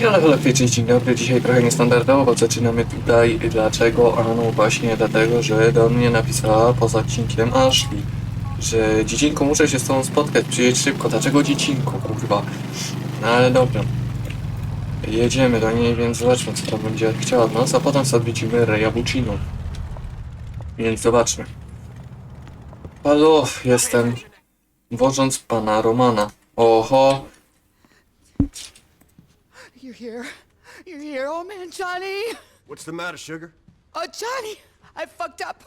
Halo, halo, wiecie, dzień dobry. Dzisiaj trochę niestandardowo zaczynamy tutaj. Dlaczego? A no właśnie dlatego, że do mnie napisała poza odcinkiem Ashley, że dziecinku muszę się z tobą spotkać, przyjedź szybko. Dlaczego dziecinku, kurwa? No ale dobra. Jedziemy do niej, więc zobaczmy, co tam będzie chciała od nas, a potem odwiedzimy Reja Buccino. Więc zobaczmy. Halo, jestem wożąc pana Romana. Oho, here. You're here. Oh man, Johnny. What's the matter, sugar? Oh, Johnny. I fucked up.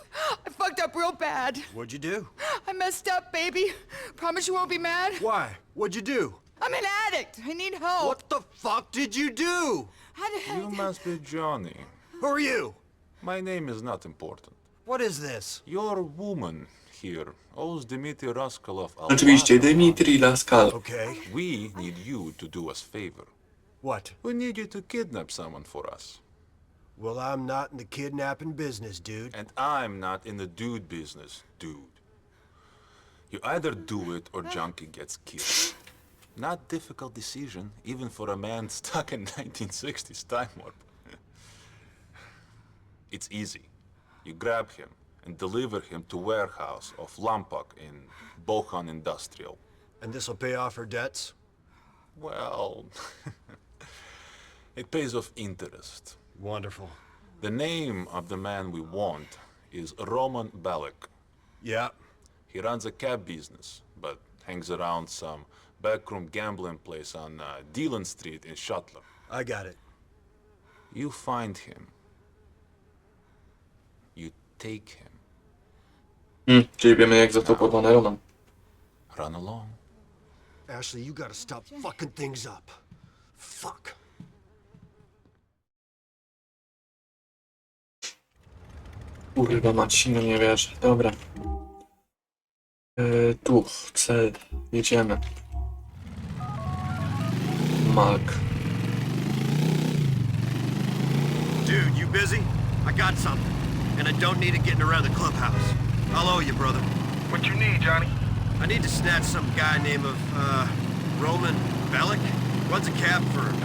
I fucked up real bad. What'd you do? I messed up, baby. Promise you won't be mad. Why? What'd you do? I'm an addict. I need help. What the fuck did you do? How the hell? You must be Johnny. Who are you? My name is not important. What is this? Your woman here owes Dmitry Raskolov a oczywiście lot. Dmitri Laskal. Okay. We need you to do us favor. What? We need you to kidnap someone for us. Well, I'm not in the kidnapping business, dude. And I'm not in the dude business, dude. You either do it or Junkie gets killed. Not difficult decision, even for a man stuck in 1960s time warp. it's easy. You grab him and deliver him to warehouse of Lampak in Bohan Industrial. And this'll pay off her debts? Well, it pays off interest. Wonderful. The name of the man we want is Roman Balak. Yeah. He runs a cab business, but hangs around some backroom gambling place on uh, Dillon Street in Shuttler. I got it. You find him. You take him. Hmm, czyli wiemy jak zatopowany Roman. Run along. Ashley, you gotta stop fucking things up. Fuck. Kurwa mać, no nie wierzę. Dobra. E, tu, cel. Jedziemy. Mark. Dude, you busy? I got something. And I don't need it getting around the clubhouse. I'll owe you, brother. What you need, Johnny? I need to snatch some guy named of, uh, Roman Bellic. Runs a cab firm.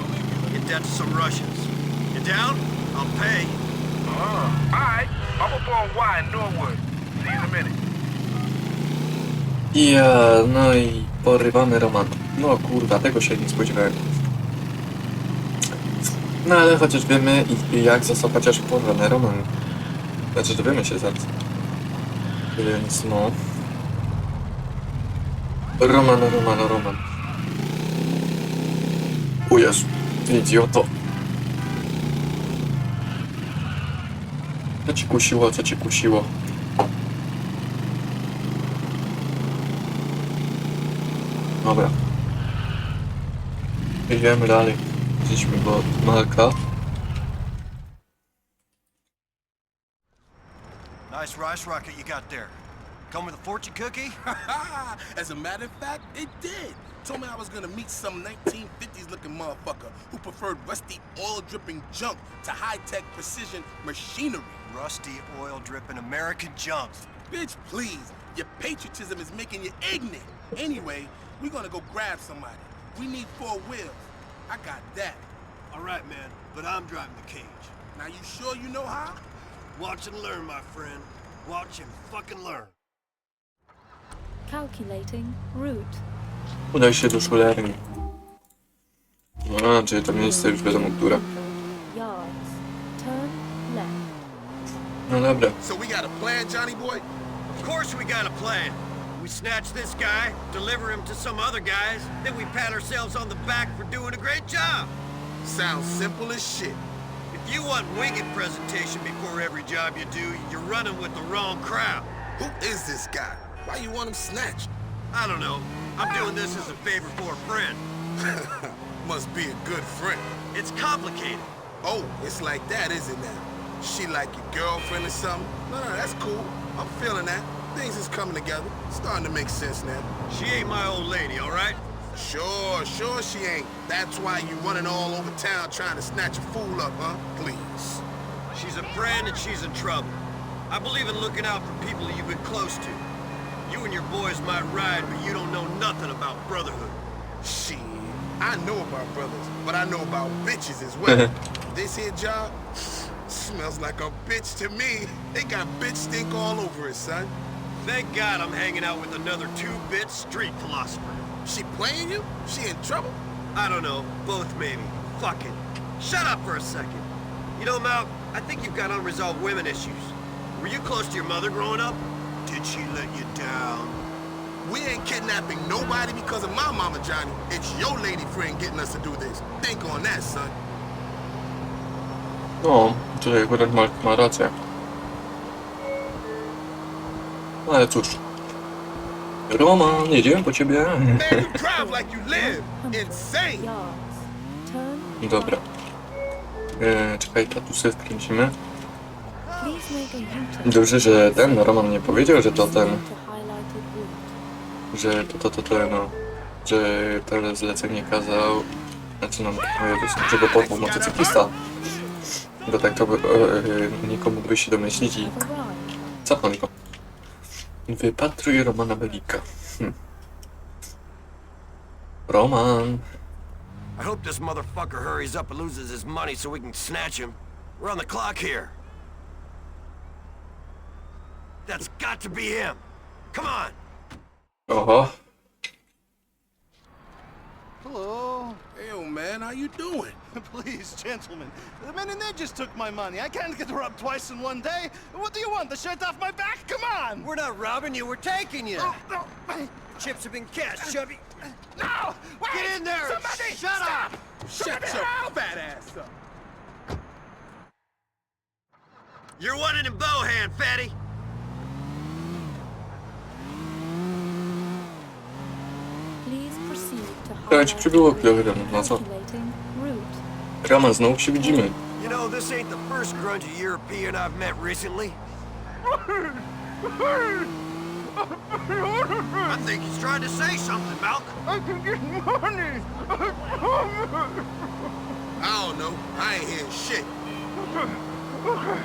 In debt to some Russians. You down? I'll pay. Uh, alright. Ja, no i porywamy Roman. No kurwa, tego się nie spodziewałem. No ale chociaż wiemy i, i jak został chociaż porwany Roman. Znaczy, dowiemy się zaraz. Więc no. Roman, Roman, Roman. Jezu, idioto. Co ci kusiło, co ci kusiło? Dobra. Idziemy dalej. Jesteśmy do Marka. Nice rice rocket you got there. Come with a fortune cookie? As a matter of fact, it did. Told me I was gonna meet some 1950s looking motherfucker who preferred rusty oil dripping junk to high tech precision machinery. Rusty oil dripping American junk. Bitch, please. Your patriotism is making you ignorant. Anyway, we're gonna go grab somebody. We need four wheels. I got that. All right, man, but I'm driving the cage. Now you sure you know how? Watch and learn, my friend. Watch and fucking learn. Calculating route. Udaj się do szulerni. No, czyli to miejsce już wiadomo które. No dobra. So we got a plan, Johnny boy? Of course we got a plan. We snatch this guy, deliver him to some other guys, then we pat ourselves on the back for doing a great job. Sounds simple as shit. If you want winged presentation before every job you do, you're running with the wrong crowd. Who is this guy? Why you want him snatched? I don't know. I'm doing this as a favor for a friend. Must be a good friend. It's complicated. Oh, it's like that, isn't it now? She like your girlfriend or something? No, no, that's cool. I'm feeling that. Things is coming together. Starting to make sense now. She ain't my old lady, all right? Sure, sure she ain't. That's why you running all over town trying to snatch a fool up, huh? Please. She's a friend and she's in trouble. I believe in looking out for people you've been close to. You and your boys might ride, but you don't know nothing about brotherhood. Shit. I know about brothers, but I know about bitches as well. this here job smells like a bitch to me. They got bitch stink all over it, son. Thank God I'm hanging out with another two-bit street philosopher. She playing you? She in trouble? I don't know, both maybe. Fuck it. Shut up for a second. You know, Mal, I think you've got unresolved women issues. Were you close to your mother growing up? Did she let you down? We ain't kidnapping nobody because of my mama, Johnny. It's your lady friend getting us to do this. Think on that, son. No, tutaj akurat ma, ma rację. Ale cóż. Roman, jedziemy po ciebie. Dobra. E, czekaj, tu sobie skręcimy. Dobrze, że ten no, Roman nie powiedział, że to ten. Że to, to, to, to, no. Że teraz zlecenie kazał. Znaczy, no, żeby podmów motocyklista. Bo tak to by, e, e, nikomu by się domyślić i cofnąć go. Wypatruj Romana Belika. Hm. Roman. I hope this motherfucker hurries up and loses his money so we can snatch him. We're on the clock here. That's got to be him. Come on. Oho. Hello. Hey, old man, how you doing? Please, gentlemen. The men in there just took my money. I can't get robbed twice in one day. What do you want? The shirt off my back? Come on! We're not robbing you, we're taking you. Oh, oh no. Chips have been cashed, Chubby. No! Wait! Get in there! Somebody! Shut stop! up! Shut your fat ass up. You're one in a bow hand, fatty. Please proceed to Trochę ci highlighted przybyło route. kilogram, no co? Calculating. Roman, znowu się widzimy. You know, this ain't the first grungy European I've met recently. I think he's trying to say something, Malk. I can get money. I don't know. I ain't hearing shit. Okay,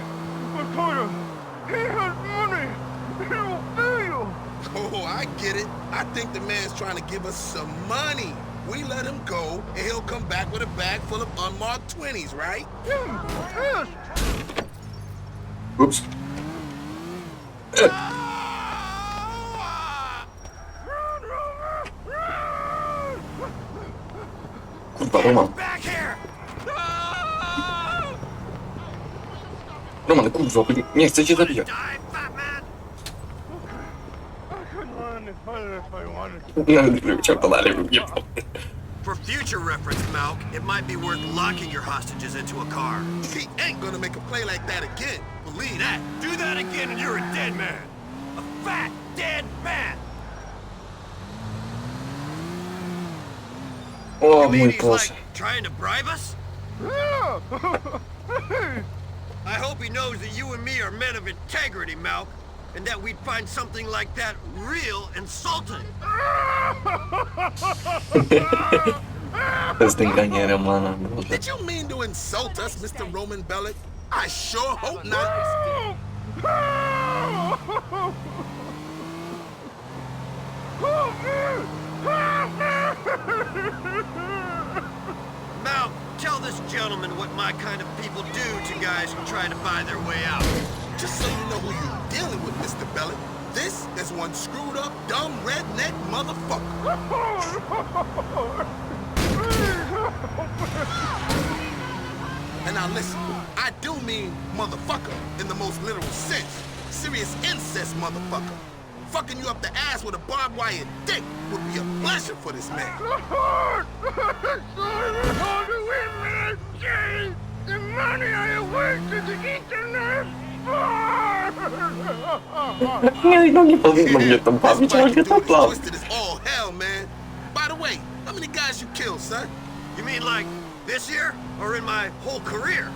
I told you. He has money. He will pay you. Oh, I get it. I think the man's trying to give us some money. We let him go, and he'll come back with a bag full of unmarked 20s, right? Yes. Ups. Kurwa, Roman. Roman, kurwa, nie chcę cię zabijać. Die, fat man! I could learn this better if I wanted. Nawet gdybym chciał, to dalej bym nie brał. For future reference, Malk, it might be worth locking your hostages into a car. He ain't gonna make a play like that again. Believe that. Do that again and you're a dead man. A fat, dead man. Oh, You mean mój he's Boże. like trying to bribe us? Yeah. I hope he knows that you and me are men of integrity, Malk, and that we'd find something like that real insulting. To jest dęganie Romana, Boże. Did you mean to insult us, Mr. Roman Bellic? I sure hope not. Malk, tell this gentleman what my kind of people do to guys who try to buy their way out. Just so you know who you're dealing with, Mr. Bellic. This is one screwed up, dumb, redneck motherfucker. And now listen, I do mean motherfucker in the most literal sense. Serious incest motherfucker. Fucking you up the ass with a barbed wire dick would be a pleasure for this man. The money I wasted to eat the next Nie, no nie powinno mnie to This bawić, ale biker nie to dude is bawi. twisted as all hell, man. By the way, how many guys you killed, son? You mean like this year or in my whole career?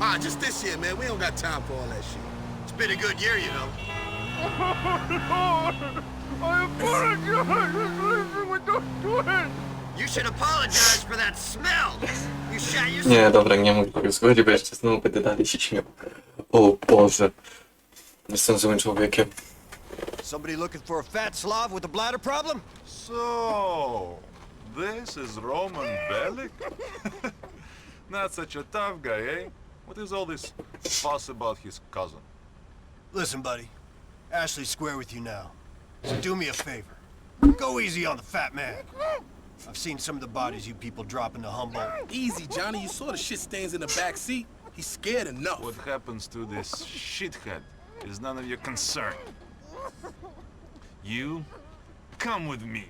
Ah, just this year, man. We don't got time for all that shit. It's been a good year, you know. I apologize. Listen with those twins. You should apologize for that smell. You shot yourself. Nie, dobra, nie mów tego schodzi, bo jeszcze znowu będę dalej się śmiał. O Boże. Jestem złym człowiekiem. Somebody looking for a fat Slav with a bladder problem? So, This is Roman Bellic? Not such a tough guy, eh? What is all this fuss about his cousin? Listen, buddy. Ashley's square with you now. So do me a favor. Go easy on the fat man. I've seen some of the bodies you people drop into Humboldt. Easy, Johnny. You saw the shit stains in the back seat. He's scared enough. What happens to this shithead is none of your concern. You come with me.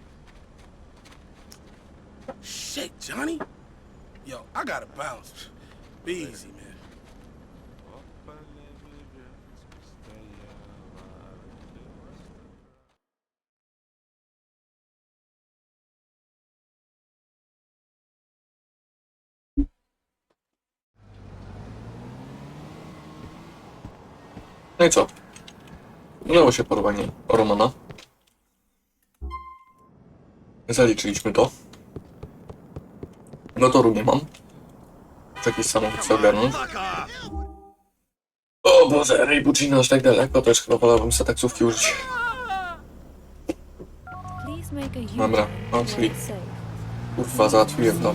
Shit, Johnny. Yo, I gotta bounce. Be easy, man. No i co? Udało się porwanie Romana. Zaliczyliśmy to. Motoru nie mam. Jakiś samochód chcę ogarnąć? O Boże, Ray Bucino aż tak daleko, też chyba wolałbym sobie taksówki użyć. Dobra, mam safe. Kurwa, załatwiłem to.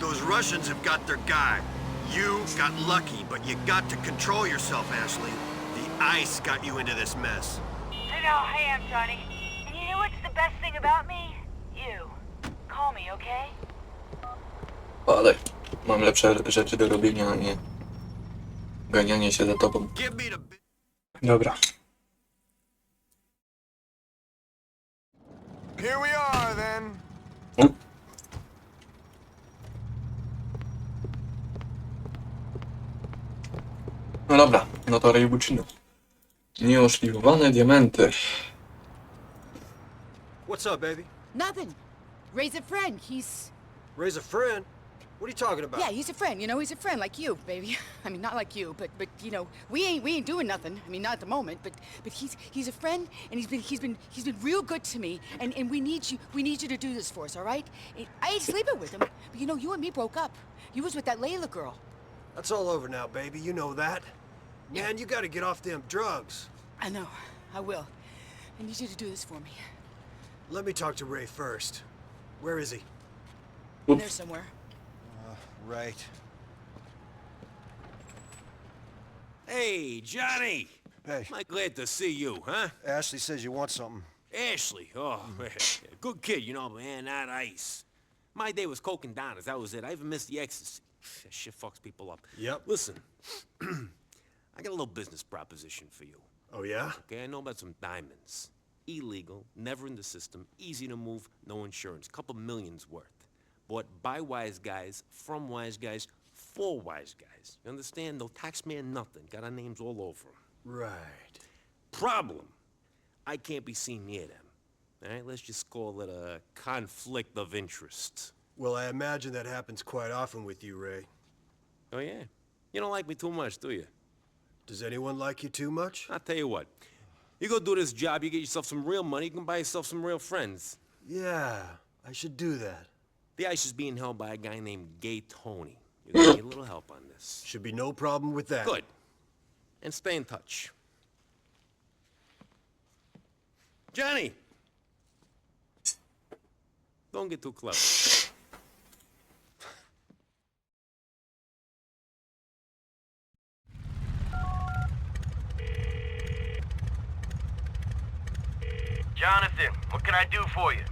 Those Russians have got their guy. You got lucky, but you got to control yourself, Ashley. The ice got you into this mess. I know, I am, Johnny. And you know what's the best thing about me? You. Call me, okay? Ale mam lepsze rzeczy do robienia, a nie ganianie się za tobą. Give me the... bi- Dobra. Here we are, then. U. No dobra, no to Ray Bucino. Nieoszlifowane diamenty. What's up, baby? Nothing. Ray's a friend. He's Raise a friend? What are you talking about? yeah, he's a friend. You know, he's a friend like you, baby. I mean, not like you, but but you know, we ain't we ain't doing nothing. I mean, not at the moment, but but he's he's a friend, and he's been he's been he's been real good to me, and and we need you we need you to do this for us, all right? I ain't sleeping with him, but you know, you and me broke up. You was with that Layla girl. That's all over now, baby. You know that. Man, you gotta get off them drugs. I know. I will. I need you to do this for me. Let me talk to Ray first. Where is he? In there somewhere. Uh, right. Hey, Johnny! Hey, Am I glad to see you, huh? Ashley says you want something. Ashley, oh, man. Mm. Good kid, you know, man, not ice. My day was coke and donuts, that was it. I even missed the ecstasy. That shit fucks people up. Yep. Listen, I got a little business proposition for you. Oh, yeah? Okay, I know about some diamonds. Illegal, never in the system, easy to move, no insurance. Couple millions worth. Bought by wise guys, from wise guys, for wise guys. You understand? No tax man, nothing. Got our names all over 'em. Right. Problem. I can't be seen near them. All right, let's just call it a conflict of interest. Well, I imagine that happens quite often with you, Ray. Oh, yeah? You don't like me too much, do you? Does anyone like you too much? I'll tell you what. You go do this job, you get yourself some real money, you can buy yourself some real friends. Yeah, I should do that. The ice is being held by a guy named Gay Tony. Gonna need a little help on this. Should be no problem with that. Good. And stay in touch. Johnny! Don't get too close. Jonathan, what can I do for you?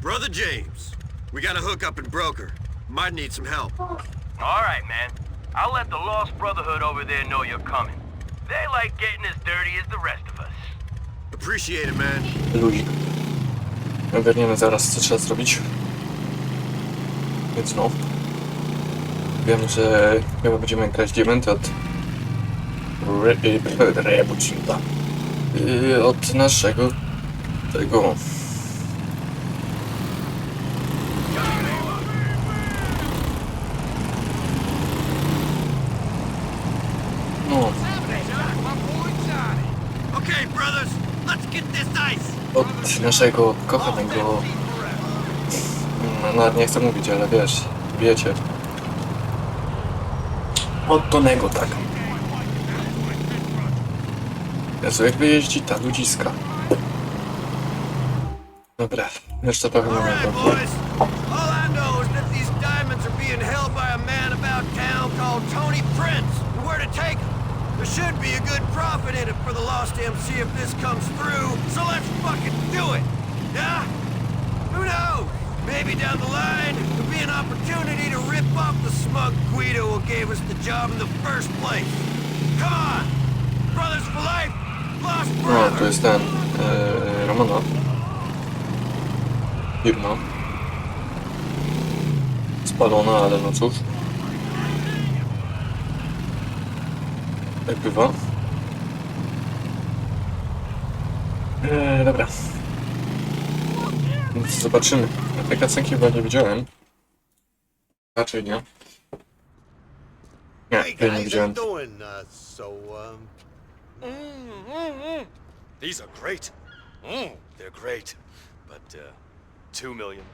Brother James, we got a hookup in Broker. Might need some help. All right, man. I'll let the Lost Brotherhood over there know you're coming. They like getting as dirty as the rest of us. Appreciate it, man. Luzik. Ogarniemy zaraz, co trzeba zrobić. Więc no. Wiem, że chyba będziemy grać diamenty od... Re- Re- Rebucinta. Yy, Od naszego... Tego... No, Okay, brothers, let's get this ice. od naszego kochanego... No, nawet nie chcę mówić, ale wiesz, wiecie. Od Tonego, tak. Jak wyjeździ ta ludziska. Dobra. Jeszcze trochę All right, momentu. boys. All I know is that these diamonds are being held by a man about town called Tony Prince. And where to take them? There should be a good profit in it for the Lost MC if this comes through. So let's fucking do it. Yeah? Who knows? Maybe down the line, there'll be an opportunity to rip off the smug Guido who gave us the job in the first place. Come on! Brothers for life! Lost No, forever! tu jest ten. Yy, Romana. Firma. Spalona, ale no cóż. Jak bywa. Eee, dobra. Więc zobaczymy. Ja tej kacenki chyba nie widziałem. Raczej nie. Nie, Hey nie guys, how you widziałem. doing? Uh, so, um... These are great. Mm, they're great. But, uh, two million.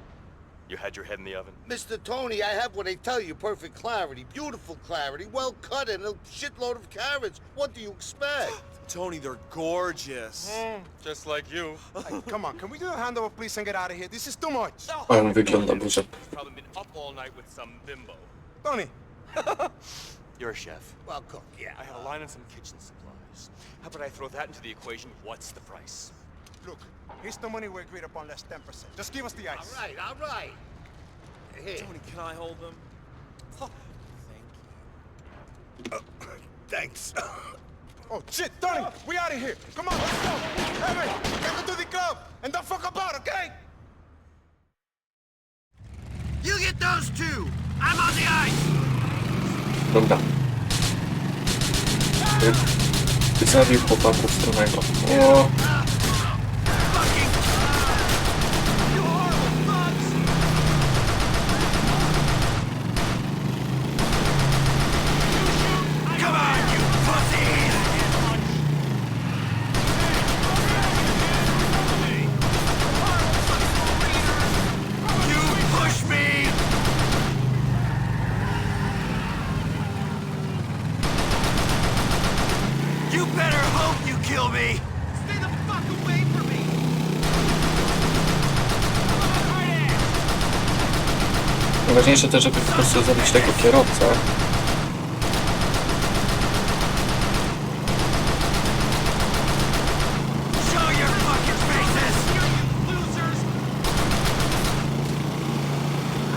You had your head in the oven. Mr. Tony, I have what they tell you, perfect clarity, beautiful clarity, well cut and a shitload of carrots. What do you expect? Tony, they're gorgeous. Hmm. Just like you. Hey, come on, can we do a handover, please, and get out of here? This is too much. A on wygląda burzę. Probably been up all night with some bimbo. Tony, You're a chef. Well, cook, yeah. I have a line on some kitchen supplies. How about I throw that into the equation? What's the price? Look, here's the money we agreed upon less 10%. Just give us the ice. right, all right. Here, Tony, can I hold them? Oh, thank you. thanks. Oh, shit, Tony, we out of here. Come on, let's go. Hey, man, get to the club and don't fuck about, okay? You get those two. I'm on the ice. Dobra. Ty zabił chłopaków stronnego. O, najważniejsze też, żeby po prostu zabić tego losers!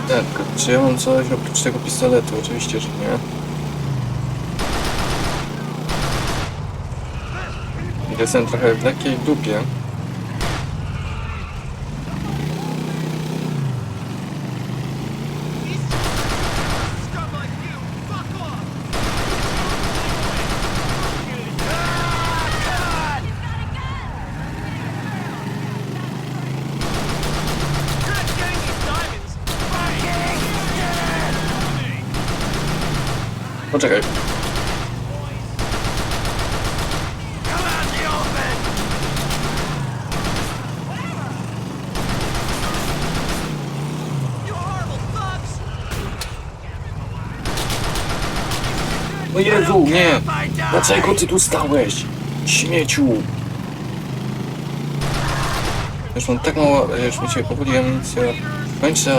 Tak, czy ja mam coś oprócz tego pistoletu? Oczywiście, że nie. Jestem trochę w lekkiej dupie. Scum like you! Fuck off! Poczekaj. Come out in the open! You horrible thugs! O Jezu, nie! Dlaczego ty tu stałeś? Śmieciu! Już mam tak mało, już mi się powoli amunicja kończy,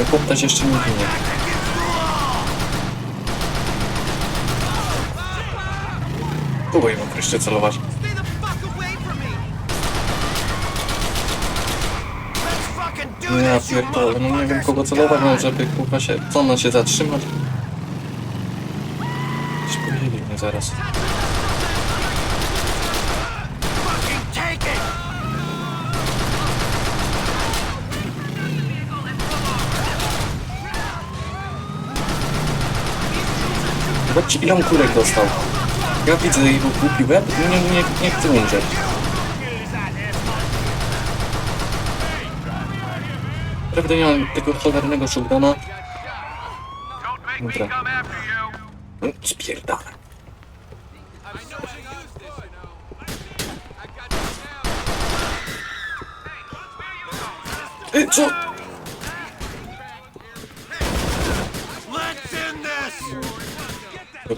a poddać jeszcze nie spróbuj mu wreszcie celować. Ja pierdolę, no nie wiem kogo celować, no żeby kurwa się, co on się zatrzymać. Spojrzeli mnie zaraz. Zobaczcie ile on kurek dostał. Ja widzę jego głupi łeb nie, nie, nie chcę umrzeć. Prawda nie mam tego cholernego shotguna. Dobra. No, spierdala. Co?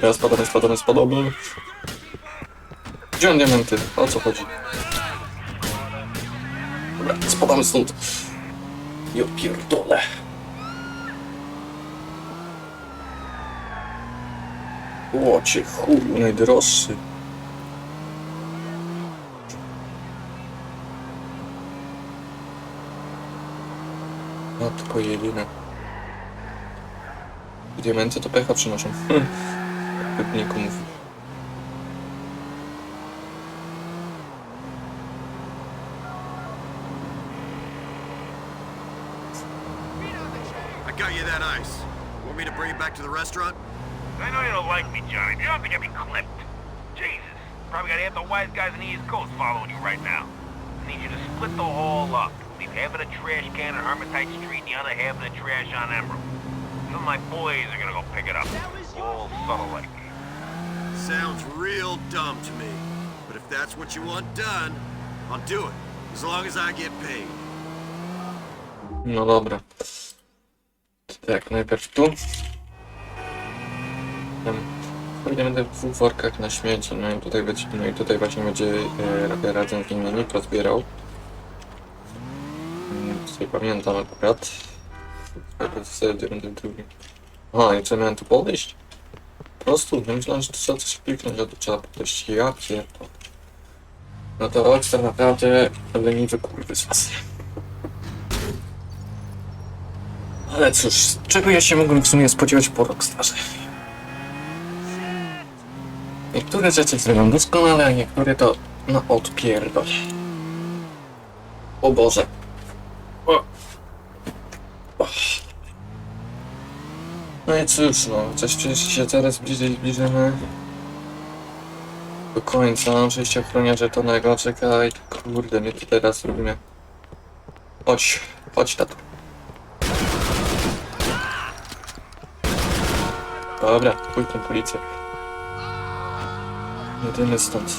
Dobra, spadamy, spadamy, spadamy. Gdzie on diamenty? O co chodzi? spadamy stąd. Ja pierdolę. Łocie chuju, najdroższy. Matko jedyna. Diamenty to pecha przynoszą. Pewniku mówi. I got you that ice. Want me to bring it back to the restaurant? I know you don't like me, Johnny, but you don't think I'd be clipped. Jesus. Probably got half the wise guys in the East Coast following you right now. I need you to split the haul up. Leave half of the trash can on Hermitite Street and the other half of the trash on Emerald. Some of my boys are gonna go pick it up. All subtle like. Sounds real dumb to me. But if that's what you want done, I'll do it. As long as I get paid. No dobra. Tak, najpierw tu. Tam będę w workach na śmieci, no i tutaj będzie, no i tutaj właśnie będzie e, razem z nimi Nitro zbierał. Mm, Tutaj pamiętam akurat. Będę i co miałem tu podejść? Po prostu, no myślałem, że to trzeba coś kliknąć, a to trzeba podejść. Ja pierdolę. No to Rockstar naprawdę leniwy kurwy z was. Ale cóż, czego ja się mogłem w sumie spodziewać po Rockstarze? Niektóre rzeczy zrobią doskonale, a niektóre to no odpierdol. O Boże. O. No i cóż, no, coś przecież się coraz bliżej zbliżymy do końca przejścia ochroniarza tonego. Czekaj, kurde, my tu teraz robimy. Chodź, chodź tatu. Dobra, pójdź tą policję. Jedyny stąd.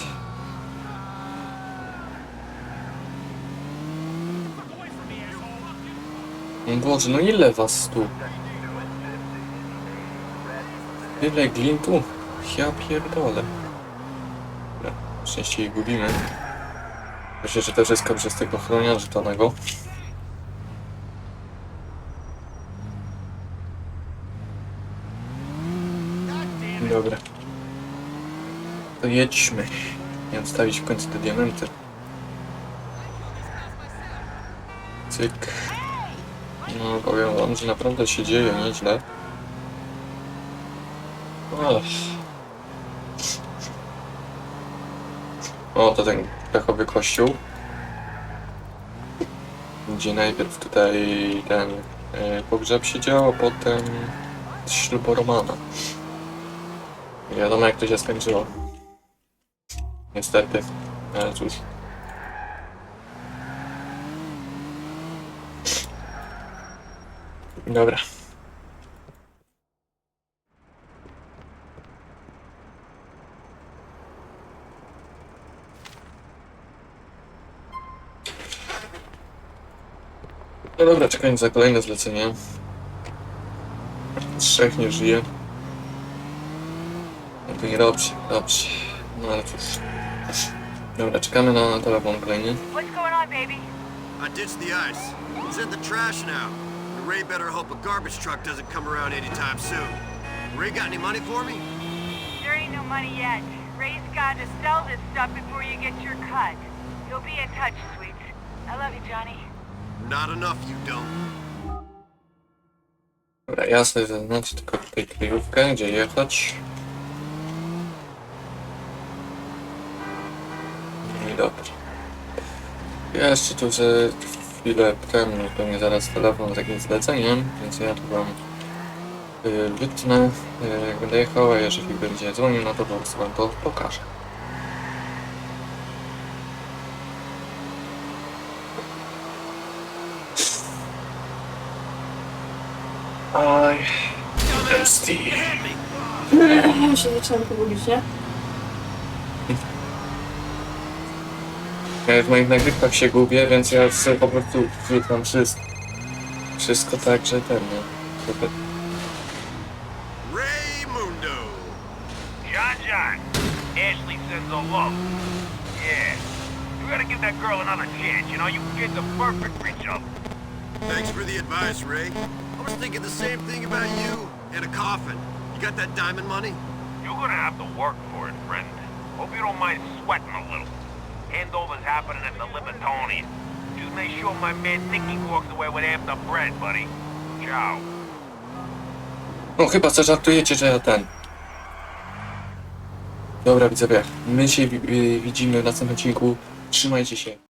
Boże, no ile was tu? Tyle glintu? Ja pierdolę. Dobra, szczęście ich gubimy. Myślę, że to wszystko przez tego chroniarza tonego. Dobra. To jedźmy. I odstawić w końcu te diamenty. Cyk. No, powiem wam, że naprawdę się dzieje nieźle. O, to ten pechowy kościół. Gdzie najpierw tutaj ten e, pogrzeb się działo, a potem ślub Romana. Nie wiadomo jak to się skończyło. Niestety. Ale cóż. Dobra. No dobra, czekając za kolejne zlecenie. Trzech nie żyje. No to nie dobrze, dobrze. No ale cóż. Dobra, czekamy na telefon kolejny. What's going on, baby? I ditched the ice. It's in the trash now. And Ray better hope a garbage truck doesn't come around anytime soon. Ray got any money for me? There ain't no money yet. Ray's got to sell this stuff before you get your cut. You'll be in touch, sweets. I love you, Johnny. Not enough, you don't. Dobra, ja sobie zaznaczę tylko tutaj kryjówkę, gdzie jechać. No i dobrze. Ja jeszcze tu że chwilę temu, pewnie zaraz telefon z jakimś zleceniem, więc ja tu wam y, wytnę, y, jak będę jeżeli będzie dzwonił, no to po prostu wam to pokażę. Ja się zaczęłam pogubić, nie? Ja w moich nagrywkach się gubię, więc ja sobie po prostu wrzucam wszystko. Wszystko tak, że ten, nie? Super. Ray Mundo. John John. Ashley sends a love. Yeah. You gotta give that girl another chance, you know? You kid's a perfect each other. Thanks for the advice, Ray. I was thinking the same thing about you and a coffin. You got that diamond money? Gonna have to work for it, friend. Hope you don't mind sweating a little. Handover's happening at the Libertonian. Just make sure my man Nicky walks away with half the bread, buddy. Ciao. No chyba że ja ten. Dobra widzowie, my się wi- widzimy w następnym odcinku. Trzymajcie się.